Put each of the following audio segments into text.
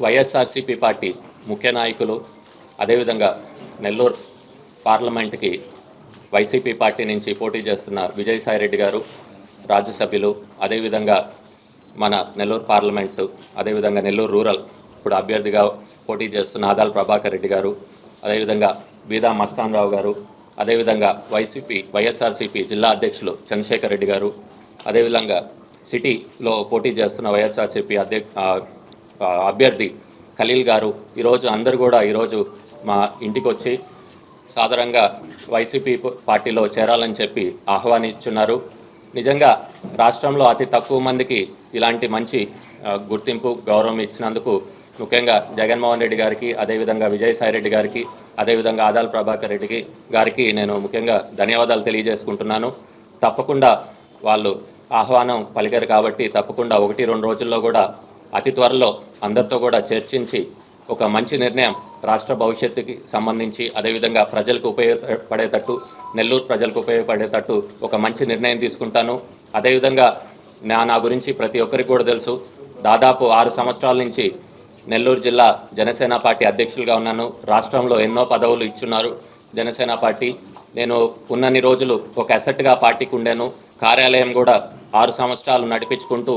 YSRCP party ముఖ్య నాయకులు అదేవిధంగా నెల్లూరు పార్లమెంట్కి వైసీపీ పార్టీ నుంచి పోటీ చేస్తున్న విజయసాయిరెడ్డి గారు రాజ్యసభ్యులు అదేవిధంగా మన నెల్లూరు పార్లమెంటు అదేవిధంగా నెల్లూరు రూరల్ ఇప్పుడు అభ్యర్థిగా పోటీ చేస్తున్న ఆదాల ప్రభాకర్ రెడ్డి గారు అదేవిధంగా బీదా మస్తాన్ రావు గారు అదేవిధంగా వైసీపీ వైఎస్ఆర్సీపీ జిల్లా అధ్యక్షులు చంద్రశేఖర్ రెడ్డి గారు అదేవిధంగా సిటీలో పోటీ చేస్తున్న వైఎస్ఆర్సీపీ అధ్యక్ష అభ్యర్థి ఖలీల్ గారు. ఈరోజు అందరు కూడా ఈరోజు మా ఇంటికి వచ్చి సాధారణంగా వైసీపీ పార్టీలో చేరాలని చెప్పి ఆహ్వానిస్తున్నారు నిజంగా రాష్ట్రంలో అతి తక్కువ మందికి ఇలాంటి మంచి గుర్తింపు గౌరవం ఇచ్చినందుకు ముఖ్యంగా జగన్మోహన్ రెడ్డి గారికి అదేవిధంగా విజయసాయి రెడ్డి గారికి అదేవిధంగా ఆదాల ప్రభాకర్ రెడ్డికి గారికి నేను ముఖ్యంగా ధన్యవాదాలు తెలియజేసుకుంటున్నాను. తప్పకుండా వాళ్ళు ఆహ్వానం పలికారు కాబట్టి తప్పకుండా ఒకటి రెండు రోజుల్లో కూడా అతి త్వరలో అందరితో కూడా చర్చించి ఒక మంచి నిర్ణయం రాష్ట్ర భవిష్యత్తుకి సంబంధించి అదేవిధంగా ప్రజలకు ఉపయోగపడేటట్టు నెల్లూరు ప్రజలకు ఉపయోగపడేటట్టు ఒక మంచి నిర్ణయం తీసుకుంటాను. అదేవిధంగా నా నా గురించి ప్రతి ఒక్కరికి కూడా తెలుసు. దాదాపు ఆరు సంవత్సరాల నుంచి నెల్లూరు జిల్లా జనసేన పార్టీ అధ్యక్షులుగా ఉన్నాను. రాష్ట్రంలో ఎన్నో పదవులు ఇచ్చున్నారు జనసేన పార్టీ. నేను ఉన్నన్ని రోజులు ఒక అసెట్గా పార్టీకి ఉండాను. కార్యాలయం కూడా ఆరు సంవత్సరాలు నడిపించుకుంటూ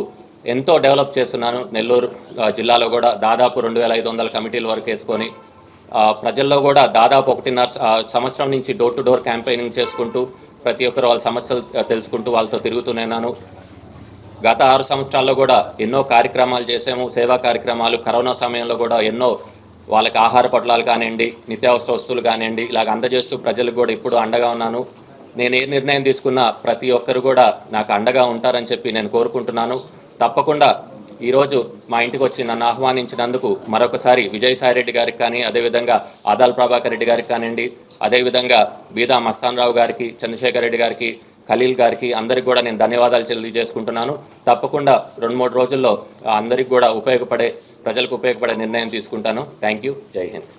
ఎంతో డెవలప్ చేస్తున్నాను. నెల్లూరు జిల్లాలో కూడా దాదాపు రెండు వేల ఐదు వందల కమిటీల వరకు వేసుకొని ప్రజల్లో కూడా దాదాపు ఒకటిన్నర సంవత్సరం నుంచి డోర్ టు డోర్ క్యాంపెయినింగ్ చేసుకుంటూ ప్రతి ఒక్కరు వాళ్ళ సమస్యలు తెలుసుకుంటూ వాళ్ళతో తిరుగుతూనేనాను గత ఆరు సంవత్సరాల్లో కూడా ఎన్నో కార్యక్రమాలు చేసాము సేవా కార్యక్రమాలు కరోనా సమయంలో కూడా ఎన్నో వాళ్ళకి ఆహార పొట్లాలు కానివ్వండి నిత్యావసర వస్తువులు కానివ్వండి ఇలాగ అందజేస్తూ ప్రజలకు కూడా ఇప్పుడు అండగా ఉన్నాను. నేను ఏ నిర్ణయం తీసుకున్నా ప్రతి ఒక్కరు కూడా నాకు అండగా ఉంటారని చెప్పి నేను కోరుకుంటున్నాను. తప్పకుండా ఈరోజు మా ఇంటికి వచ్చి నన్ను ఆహ్వానించినందుకు మరొకసారి విజయసాయి రెడ్డి గారికి కానీ అదేవిధంగా ఆదాల్ ప్రభాకర్ రెడ్డి గారికి కానివ్వండి అదేవిధంగా బీదా మస్తాన్ రావు గారికి చంద్రశేఖర్ రెడ్డి గారికి ఖలీల్ గారికి అందరికి కూడా నేను ధన్యవాదాలు తెలియజేసుకుంటున్నాను. తప్పకుండా రెండు మూడు రోజుల్లో అందరికి కూడా ఉపయోగపడే ప్రజలకు ఉపయోగపడే నిర్ణయం తీసుకుంటాను. Thank you. జై హింద్.